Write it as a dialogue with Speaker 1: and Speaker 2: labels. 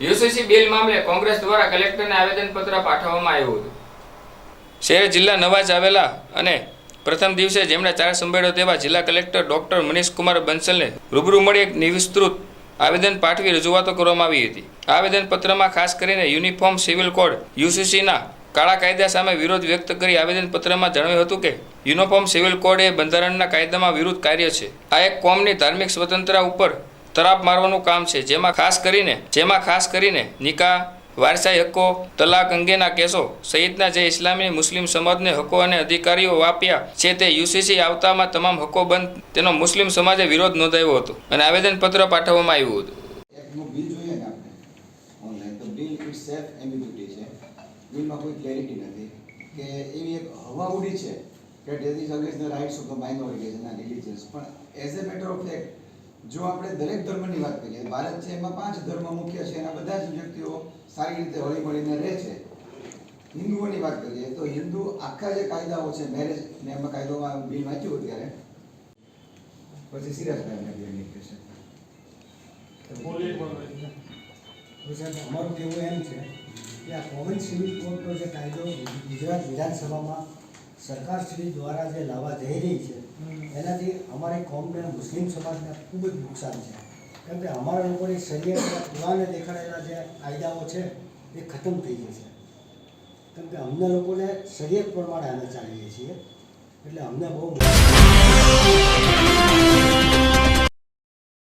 Speaker 1: UCC bill મામલે કોંગ્રેસ દ્વારા કલેક્ટરને આવેદનપત્ર પાઠવવામાં આવ્યું હતું. શહેર જિલ્લા નવાજ આવેલા અને પ્રથમ દિવસે જેમણે ચાર સંભાળ્યો તેવા જિલ્લા કલેક્ટર ડોક્ટર મનીષકુમાર બંસલને રૂબરૂ મળી એક નિવિસ્તૃત આવેદન પાઠવી રજૂઆતો કરવામાં આવી હતી. આવેદનપત્રમાં ખાસ કરીને યુનિફોર્મ સિવિલ કોડ યુસીસીના કાળા કાયદા સામે વિરોધ વ્યક્ત કરી આવેદનપત્રમાં જણાવ્યું હતું કે, યુનિફોર્મ સિવિલ કોડ એ બંધારણના કાયદામાં વિરુદ્ધ કાર્ય છે. આ એક કોમની ધાર્મિક સ્વતંત્રતા ઉપર તરાપ મારવાનું કામ છે. જેમાં ખાસ કરીને, જેમાં ખાસ કરીને નિકાહ, વારસાઈ હક્કો, તલાક અંગેના કેસો સહિતના જે ઇસ્લામી મુસ્લિમ સમાજને હક્કો અને અધિકારીઓ આપ્યા છે તે યુસીસી આવતામાં તમામ હક્કો બંધ તેનો મુસ્લિમ સમાજે વિરોધ નોંધાવ્યો હતો અને આવેદનપત્ર પાઠવવામાં આવ્યું હતું.
Speaker 2: કે એવી એક હવા ઉડી છે કે that is against the rights of the minorities and religions પણ as a matter of fact જો આપણે દરેક ધર્મની વાત કરીએ ભારત છે એમાં પાંચ ધર્મ મુખ્ય છે એના બધા જ વ્યક્તિઓ સારી રીતે હળી મળીને રહે છે. હિન્દુઓની વાત કરીએ તો હિન્દુ આખા જે કાયદાઓ છે મેરેજ ને એમાં કાયદોમાં બિલ વાંચ્યું ત્યારે પછી સિરાજભાઈ બિલ નીકળે છે.
Speaker 3: અમારું કહેવું એમ છે કે આ પવન સિવિલ કોડનો જે કાયદો ગુજરાત વિધાનસભામાં સરકારશ્રી દ્વારા જે લાવવા જઈ રહી છે એનાથી અમારી કોમને મુસ્લિમ સમાજને ખૂબ જ નુકસાન છે. કેમ કે અમારા લોકોની શરીયતના પુરાને દેખાડેલા જે કાયદાઓ છે એ ખતમ થઈ જશે કેમ કે અમને લોકોને શરીયત પ્રમાણે અમે ચાલીએ છીએ એટલે અમને બહુ